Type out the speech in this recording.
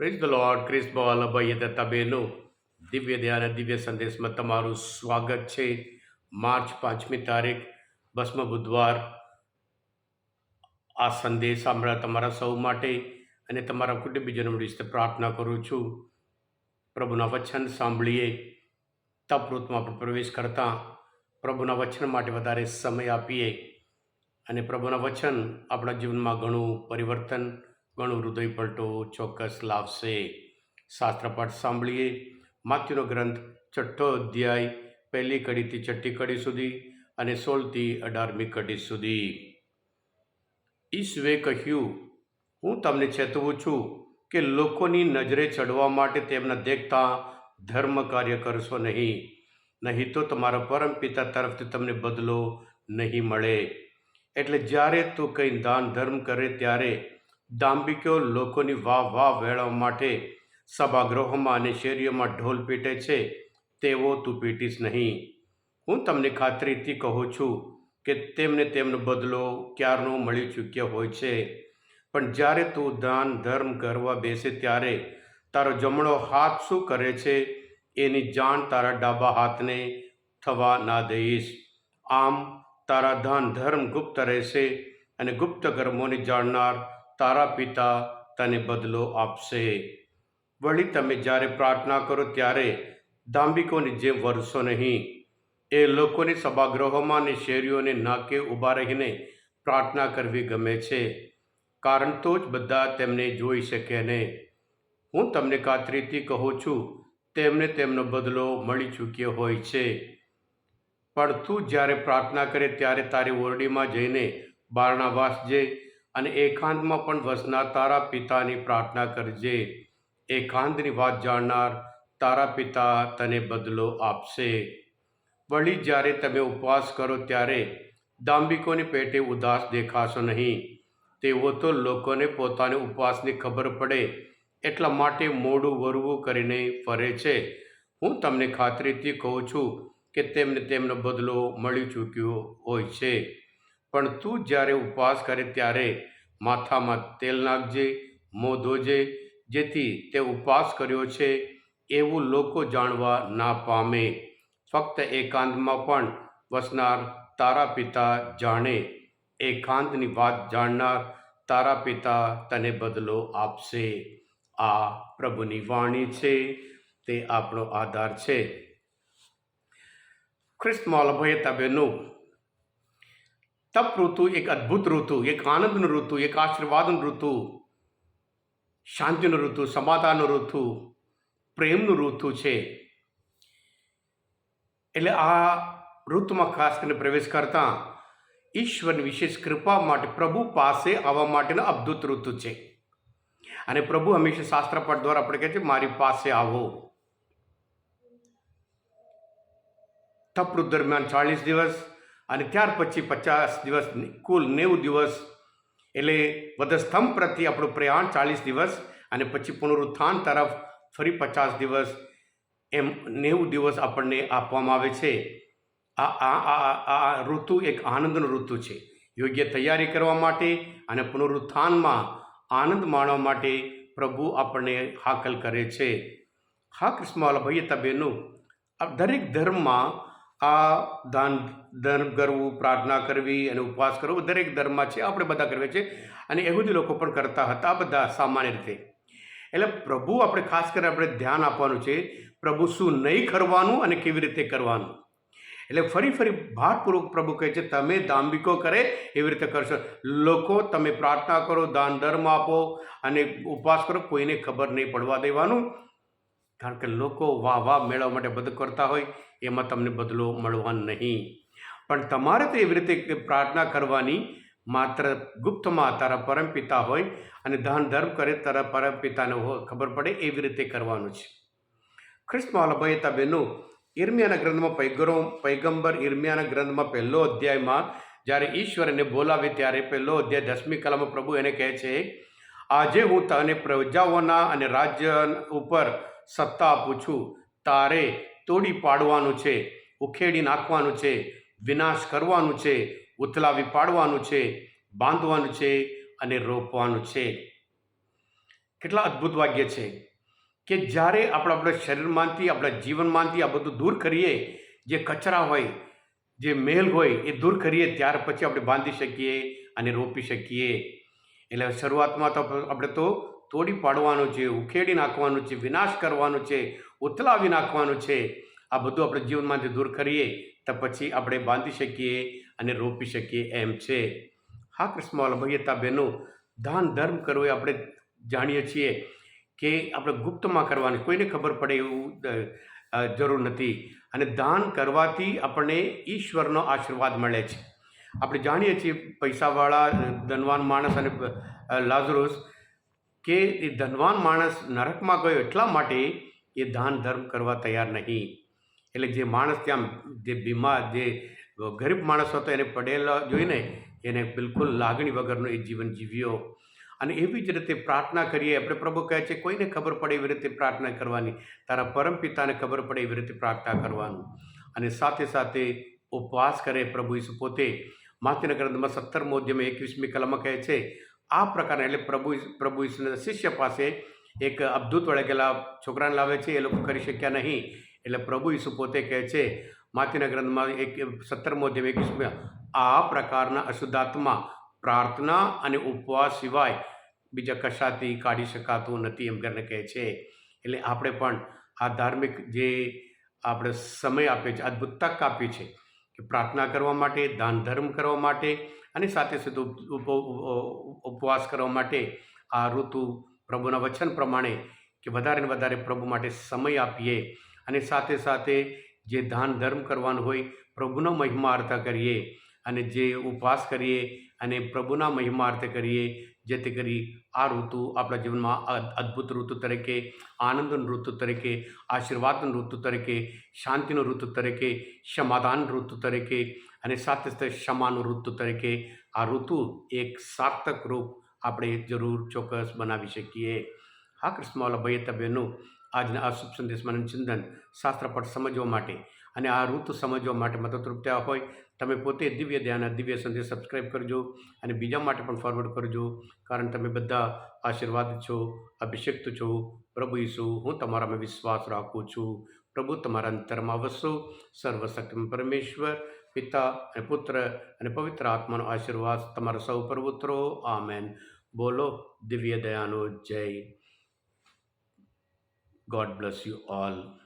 Praise the Lord Chris Vallabhbhai Datta બહેનો દિવ્ય ધ્યાન દિવ્ય સંદેશમાં તમારું સ્વાગત છે માર્ચ પાંચમી તારીખ બસમાં બુધવાર આ સંદેશ સાંભળ્યા તમારા સૌ માટે અને તમારા કુટુંબીજનો વિશે પ્રાર્થના કરું છું પ્રભુના વચન સાંભળીએ તપૃતમાં આપણે પ્રવેશ કરતાં પ્રભુના વચન માટે વધારે સમય આપીએ અને પ્રભુના વચન આપણા જીવનમાં ઘણું પરિવર્તન ઘણું હૃદય પલટો, ચોક્કસ લાવશે. શાસ્ત્રપાઠ સાંભળીએ. માત્યુનો ગ્રંથ છઠ્ઠો અધ્યાય, પહેલી કડીથી છઠ્ઠી કડી સુધી અને સોળથી અઢારમી કડી સુધી. ઈશ્વે કહ્યું, હું તમને ચેતવું છું કે લોકોની નજરે ચડવા માટે તેમના દેખતા ધર્મ કાર્ય કરશો નહીં. નહીં તો તમારા પરમ પિતા તરફથી તમને બદલો નહીં મળે. એટલે જ્યારે તું કંઈ દાન ધર્મ કરે ત્યારે દાંભિકો લોકોની વાહ વાહ વેળવા માટે સભાગૃહોમાં અને શેરીઓમાં ઢોલ પીટે છે, તેવો તું પીટીશ નહીં. હું તમને ખાતરીથી કહું છું કે તેમને તેમનો બદલો ક્યારનો મળી ચૂક્યો હોય છે. પણ જ્યારે તું દાન ધર્મ કરવા બેસે ત્યારે તારો જમણો હાથ શું કરે છે, એની જાણ તારા ડાબા હાથને થવા ના દઈશ. આમ તારા દાન ધર્મ ગુપ્ત રહેશે અને ગુપ્ત કર્મોને જાણનાર તારા પિતા તને બદલો આપશે. વળી તમે જ્યારે પ્રાર્થના કરો ત્યારે દાંભિકોની જેમ વરસો નહીં. એ લોકોની સભાગૃહોમાં અને શેરીઓને નાકે ઊભા રહીને પ્રાર્થના કરવી ગમે છે. કારણ તો જ બધા તેમને જોઈ શકે ને. હું તમને ખાતરીથી કહું છું, તેમને તેમનો બદલો મળી ચૂક્યો હોય છે. પણ તું જ્યારે પ્રાર્થના કરે ત્યારે તારી ઓરડીમાં જઈને બારણા વાસજે અને એકાંતમાં પણ વસનાર તારા પિતાની પ્રાર્થના કરજે. એકાંતની વાત જાણનાર તારા પિતા તને બદલો આપશે. વળી જ્યારે તમે ઉપવાસ કરો ત્યારે દાંભિકોની પેટે ઉદાસ દેખાશો નહીં. તેઓ તો લોકોને પોતાની ઉપવાસની ખબર પડે એટલા માટે મોડું વરવું કરીને ફરે છે. હું તમને ખાતરીથી કહું છું કે તેમને તેમનો બદલો મળી ચૂક્યો હોય છે. પણ તું જ્યારે ઉપવાસ કરે ત્યારે માથામાં તેલ નાખજે, મો ધોજે, જેથી તે ઉપવાસ કર્યો છે, એવું લોકો જાણવા ના પામે. ફક્ત એકાંતમાં પણ વસનાર તારા પિતા જાણે. એકાંતની વાત જાણનાર તારા પિતા તને બદલો આપશે. આ પ્રભુની વાણી છે, તે આપણો આધાર છે. ખ્રિસ્ત ભયતા બહેનો તપ ઋતુ એક અદ્ભુત ઋતુ એક આનંદનું ઋતુ એક આશીર્વાદનું ઋતુ શાંતિનું ઋતુ સમાધાનનું ઋતુ પ્રેમનું ઋતુ છે એટલે આ ઋતુમાં ખાસ કરીને પ્રવેશ કરતાં ઈશ્વરની વિશેષ કૃપા માટે પ્રભુ પાસે આવવા માટેનો અદ્ભુત ઋતુ છે. અને પ્રભુ હંમેશા શાસ્ત્રપાઠ દ્વારા આપણે કહે છે, મારી પાસે આવો. તપૃત દરમિયાન ચાળીસ દિવસ અને ત્યાર પછી પચાસ દિવસ કુલ નેવું દિવસ એટલે વધસ્તંભ પ્રત્યે આપણું પ્રયાણ ચાલીસ દિવસ અને પછી પુનરુત્થાન તરફ ફરી પચાસ દિવસ એમ નેવું દિવસ આપણને આપવામાં આવે છે. આ આ આ ઋતુ એક આનંદનું ઋતુ છે. યોગ્ય તૈયારી કરવા માટે અને પુનરુત્થાનમાં આનંદ માણવા માટે પ્રભુ આપણને હાકલ કરે છે. હા કૃષ્ણ ભાઈએ, તબેનું દરેક ધર્મમાં આ દાન, ધર્મ કરવું પ્રાર્થના કરવી અને ઉપવાસ કરવો દરેક ધર્મમાં છે, આપણે બધા કરીએ છીએ અને એહુદી લોકો પણ કરતા હતા બધા સામાન્ય રીતે. એટલે પ્રભુ આપણે ખાસ કરીને આપણે ધ્યાન આપવાનું છે, પ્રભુ શું નહીં કરવાનું અને કેવી રીતે કરવાનું. એટલે ફરી ફરી ભારપૂર્વક પ્રભુ કહે છે, તમે દાંભિકો કરે એવી રીતે કરશો. લોકો તમે પ્રાર્થના કરો, દાન, ધર્મ આપો અને ઉપવાસ કરો, કોઈને ખબર નહીં પડવા દેવાનું. કારણ કે લોકો વાહ વાહ મેળવવા માટે બધું કરતા હોય, એમાં તમને બદલો મળવા નહીં. પણ તમારે તો એવી રીતે પ્રાર્થના કરવાની માત્ર ગુપ્તમાં તારા પરમપિતા હોય અને દાન ધર્મ કરે તારા પરમપિતાને ખબર પડે એવી રીતે કરવાનું છે. ખ્રિસ્તમાં અલભયતા બેનો ઇર્મિયાના ગ્રંથમાં પૈગરો, પૈગંબર ઇર્મિયાના ગ્રંથમાં પહેલો અધ્યાયમાં જ્યારે ઈશ્વર એને બોલાવે ત્યારે પહેલો અધ્યાય દસમી કલામાં પ્રભુ એને કહે છે, આજે હું તને પ્રજાઓના અને રાજ્ય ઉપર સત્તા આપું છું તારે તોડી પાડવાનું છે, ઉખેડી નાખવાનું છે, વિનાશ કરવાનું છે, ઉથલાવી પાડવાનું છે, બાંધવાનું છે અને રોપવાનું છે. કેટલા અદ્ભુત વાક્ય છે કે જ્યારે આપણે આપણા શરીરમાંથી, આપણા જીવનમાંથી આ બધું દૂર કરીએ, જે કચરા હોય, જે મેલ હોય, એ દૂર કરીએ, ત્યાર પછી આપણે બાંધી શકીએ અને રોપી શકીએ. એટલે શરૂઆતમાં તો આપણે તો તોડી પાડવાનું છે, ઉખેડી નાખવાનું છે, વિનાશ કરવાનો છે, ઉથલાવી નાખવાનું છે. આ બધું આપણે જીવનમાંથી દૂર કરીએ તો પછી આપણે બાંધી શકીએ અને રોપી શકીએ એમ છે. હા કૃષ્ણવાલા ભૈયતા બહેનો દાન ધર્મ કરવો એ આપણે જાણીએ છીએ કે આપણે ગુપ્તમાં કરવાની કોઈને ખબર પડે એવું જરૂર નથી. અને દાન કરવાથી આપણને ઈશ્વરનો આશીર્વાદ મળે છે. આપણે જાણીએ છીએ પૈસાવાળા, ધનવાન માણસ અને લાઝરુસ કે એ ધનવાન માણસ નરકમાં ગયો એટલા માટે એ દાન ધર્મ કરવા તૈયાર નહીં. એટલે જે માણસ ત્યાં જે બીમાર, જે ગરીબ માણસ હતો, એને પડેલા જોઈને એને બિલકુલ લાગણી વગરનો એ જીવન જીવ્યો. અને એવી જ રીતે પ્રાર્થના કરીએ. આપણે પ્રભુ કહે છે, કોઈને ખબર પડે એવી રીતે પ્રાર્થના કરવાની? તારા પરમપિતાને ખબર પડે એવી રીતે પ્રાર્થના કરવાનું? અને સાથે સાથે ઉપવાસ કરે પ્રભુ ઈસુ પોતે. માતૃના ગ્રંથમાં સત્તરમો અધ્યાયમાં એકવીસમી કલમ કહે છે આ પ્રકારના, એટલે પ્રભુ પ્રભુ ઈસુના શિષ્ય પાસે એક અબધૂત વળગેલા છોકરાને લાવે છે, એ લોકો કરી શક્યા નહીં. એટલે પ્રભુ ઈસુ પોતે કહે છે, માતીના ગ્રંથમાં એક સત્તરમો અધ્યાય એકવીસમાં આ પ્રકારના અશુદ્ધાત્મા પ્રાર્થના અને ઉપવાસ સિવાય બીજા કશાથી કાઢી શકાતું નથી, એમ કરીને કહે છે. એટલે આપણે પણ આ ધાર્મિક જે આપણે સમય આપે છે અદ્ભુત તક આપી છે પ્રાર્થના કરવા માટે, દાન ધર્મ કરવા માટે અને સાથે સાથે ઉપ- ઉપ- ઉપવાસ કરવા માટે આ ઋતુ પ્રભુના વચન પ્રમાણે કે વધારે ને વધારે પ્રભુ માટે સમય આપીએ અને સાથે સાથે જે દાન ધર્મ કરવાનું હોય, પ્રભુનો મહિમા અર્થ કરીએ. અને જે ઉપવાસ કરીએ અને પ્રભુના મહિમા અર્થ કરીએ, જેથી કરી આ ઋતુ આપણા જીવનમાં અદ્ભુત ઋતુ તરીકે, આનંદનું ઋતુ તરીકે, આશીર્વાદનું ઋતુ તરીકે, શાંતિનું ઋતુ તરીકે, સમાધાન ઋતુ તરીકે અને સાથે સાથે ક્ષમાનું ઋતુ તરીકે આ ઋતુ એક સાર્થક રૂપ આપણે જરૂર ચોક્કસ બનાવી શકીએ. હા, કૃષ્ણવાલા ભાઈ તબેનું આજના આ શુભ મનન ચિંતન શાસ્ત્ર પર સમજવા માટે અને આ ઋતુ સમજવા માટે મદદરૂપ થયા હોય, તમે પોતે દિવ્ય ધ્યાન દિવ્ય સંદેશ સબસ્ક્રાઈબ કરજો અને બીજા માટે પણ ફોરવર્ડ કરજો. કારણ તમે બધા આશીર્વાદ છો અભિષિક્ત છો, પ્રભુ ઈસુ, હું તમારામાં વિશ્વાસ રાખું છું. પ્રભુ, તમારા અંતરમાં વસો. સર્વશક્તિ પરમેશ્વર, પિતા અને પુત્ર અને પવિત્ર આત્માનો આશીર્વાદ તમારા સૌ પર ઉતરો. આમેન. બોલો, દિવ્ય દયાનો જય. God bless you all